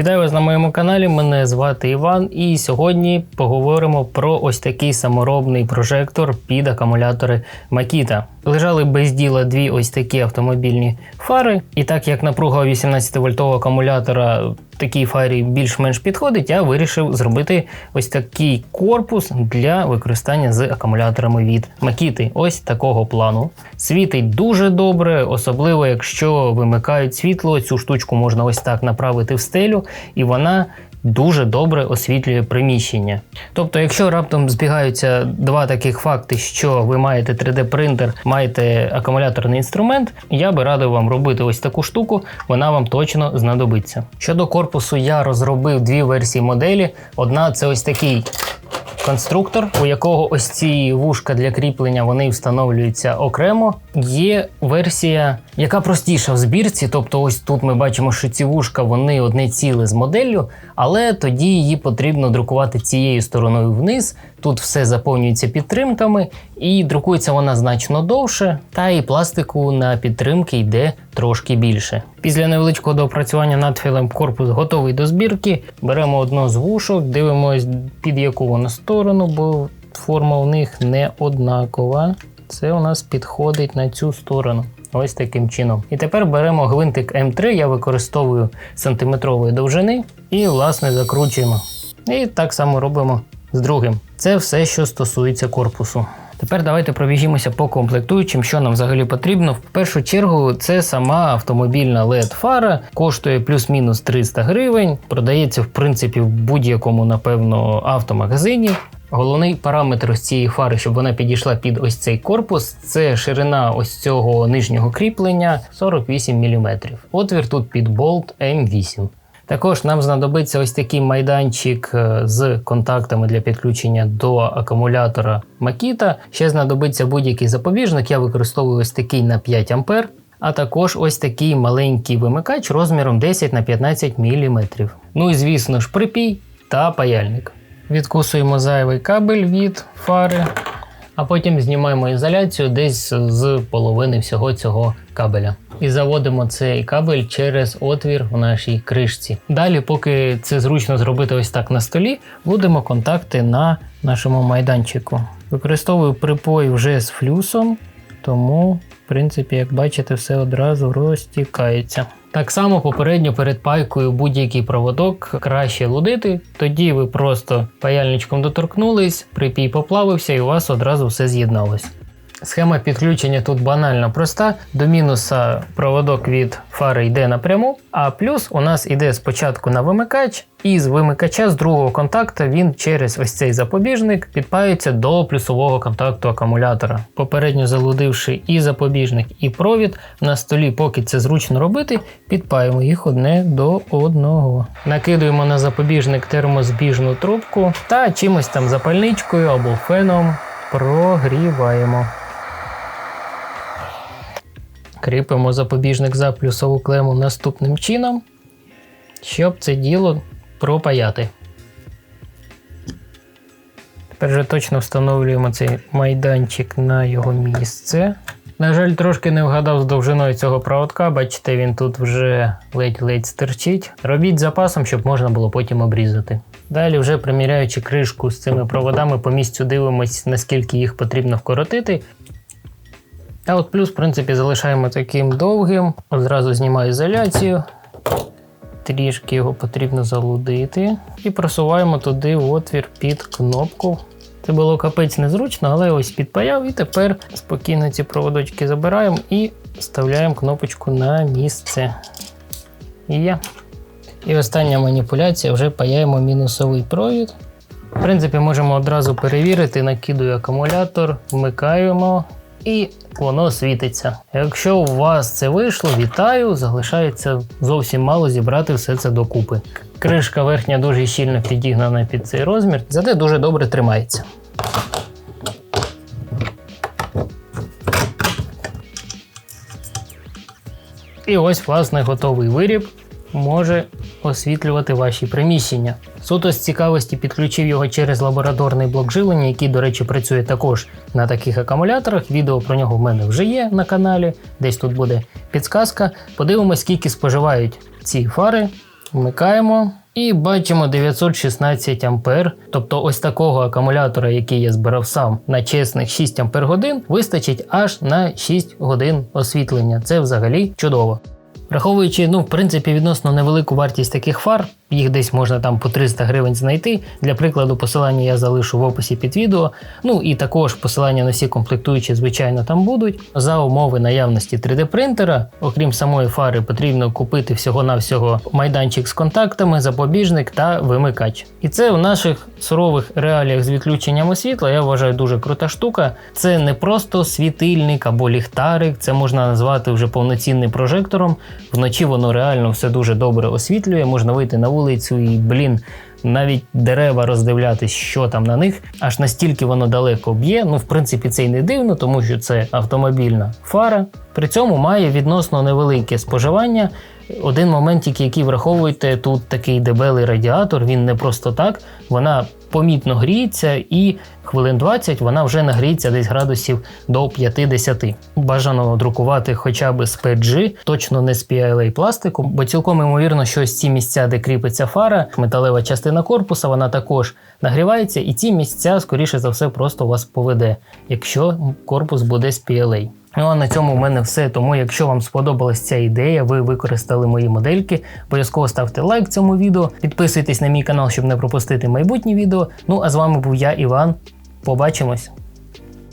Вітаю вас на моєму каналі. Мене звати Іван, і сьогодні поговоримо про ось такий саморобний прожектор під акумулятори Makita. Лежали без діла дві ось такі автомобільні фари, і так як напруга 18 вольтового акумулятора такій фарі більш-менш підходить, я вирішив зробити ось такий корпус для використання з акумуляторами від Makita. Ось такого плану. Світить дуже добре, особливо якщо вимикають світло. Цю штучку можна ось так направити в стелю, і вона дуже добре освітлює приміщення. Тобто, якщо раптом збігаються два таких факти, що ви маєте 3D-принтер, маєте акумуляторний інструмент, я би радив вам робити ось таку штуку, вона вам точно знадобиться. Щодо корпусу, я розробив дві версії моделі. Одна це ось такий. Конструктор, у якого ось ці вушка для кріплення вони встановлюються окремо. Є версія, яка простіша в збірці. Тобто, ось тут ми бачимо, що ці вушка вони одне ціле з моделлю, але тоді її потрібно друкувати цією стороною вниз. Тут все заповнюється підтримками, і друкується вона значно довше, та і пластику на підтримки йде трошки більше. Після невеличкого доопрацювання надфілем корпус готовий до збірки. Беремо одну з вушок, дивимось під яку вона сторону, бо форма у них не однакова. Це у нас підходить на цю сторону. Ось таким чином. І тепер беремо гвинтик М3, я використовую сантиметрової довжини і, власне, закручуємо. І так само робимо з другим. Це все, що стосується корпусу. Тепер давайте пробіжімося по комплектуючим, що нам взагалі потрібно. В першу чергу, це сама автомобільна LED-фара, коштує плюс-мінус 300 гривень. Продається, в принципі, в будь-якому, напевно, автомагазині. Головний параметр ось цієї фари, щоб вона підійшла під ось цей корпус, це ширина ось цього нижнього кріплення 48 мм. Отвір тут під болт М8. Також нам знадобиться ось такий майданчик е, з контактами для підключення до акумулятора Makita. Ще знадобиться будь-який запобіжник. Я використовую ось такий на 5 А. А також ось такий маленький вимикач розміром 10 на 15 мм. Ну і звісно ж припій та паяльник. Відкусуємо зайвий кабель від фари, а потім знімаємо ізоляцію десь з половини всього цього кабеля. І заводимо цей кабель через отвір в нашій кришці. Далі, поки це зручно зробити ось так на столі, будемо контакти на нашому майданчику. Використовую припой вже з флюсом, тому, в принципі, як бачите, все одразу розтікається. Так само попередньо перед пайкою будь-який проводок краще лудити, тоді ви просто паяльничком доторкнулись, припій поплавився і у вас одразу все з'єдналось. Схема підключення тут банально проста. До мінуса проводок від фари йде напряму, а плюс у нас йде спочатку на вимикач, і з вимикача з другого контакту він через ось цей запобіжник підпаюється до плюсового контакту акумулятора. Попередньо залудивши і запобіжник, і провід на столі, поки це зручно робити, підпаємо їх одне до одного. Накидуємо на запобіжник термозбіжну трубку та чимось там запальничкою або феном прогріваємо. Кріпимо запобіжник за плюсову клему наступним чином, щоб це діло пропаяти. Тепер вже точно встановлюємо цей майданчик на його місце. На жаль, трошки не вгадав з довжиною цього проводка, бачите, він тут вже ледь-ледь стирчить. Робіть запасом, щоб можна було потім обрізати. Далі, вже приміряючи кришку з цими проводами, по місцю дивимось, наскільки їх потрібно вкоротити. Та от плюс, в принципі, залишаємо таким довгим. Одразу знімаю ізоляцію. Трішки його потрібно залудити. І просуваємо туди отвір під кнопку. Це було капець незручно, але ось підпаяв. І тепер спокійно ці проводочки забираємо і вставляємо кнопочку на місце. І є. І остання маніпуляція вже паяємо мінусовий провід. В принципі, можемо одразу перевірити, накидую акумулятор, вмикаємо і воно світиться. Якщо у вас це вийшло, вітаю! Залишається зовсім мало зібрати все це докупи. Кришка верхня дуже щільно підігнана під цей розмір, зате дуже добре тримається. І ось, власне, готовий виріб може освітлювати ваші приміщення. Суто з цікавості підключив його через лабораторний блок живлення, який, до речі, працює також на таких акумуляторах. Відео про нього в мене вже є на каналі. Десь тут буде підсказка. Подивимось, скільки споживають ці фари Вмикаємо. І бачимо 916 ампер. Тобто ось такого акумулятора, який я збирав сам на чесних 6 ампер годин, вистачить аж на 6 годин освітлення. Це взагалі чудово. Враховуючи, ну, в принципі, відносно невелику вартість таких фар, їх десь можна там по 300 гривень знайти. Для прикладу, посилання я залишу в описі під відео. Ну і також посилання на всі комплектуючі, звичайно, там будуть. За умови наявності 3D принтера, окрім самої фари, потрібно купити всього-навсього майданчик з контактами, запобіжник та вимикач. І це в наших сурових реаліях з відключенням освітла, я вважаю, дуже крута штука. Це не просто світильник або ліхтарик, це можна назвати вже повноцінним прожектором. Вночі воно реально все дуже добре освітлює. Можна вийти на вулицю і, блін, навіть дерева роздивлятись, що там на них, аж настільки воно далеко б'є. Ну, в принципі, це й не дивно, тому що це автомобільна фара. При цьому має відносно невелике споживання. Один момент, який враховуйте, тут такий дебелий радіатор, він не просто так, вона помітно гріється і хвилин 20 вона вже нагріється десь градусів до 50. Бажано друкувати хоча б з PG, точно не з PLA пластику, бо цілком ймовірно, що ось ці місця, де кріпиться фара, металева частина корпуса, вона також нагрівається, і ці місця, скоріше за все, просто вас поведе, якщо корпус буде з PLA. Ну а на цьому в мене все. Тому, якщо вам сподобалась ця ідея, ви використали мої модельки, обов'язково ставте лайк цьому відео, підписуйтесь на мій канал, щоб не пропустити майбутні відео. Ну а з вами був я, Іван. Побачимось!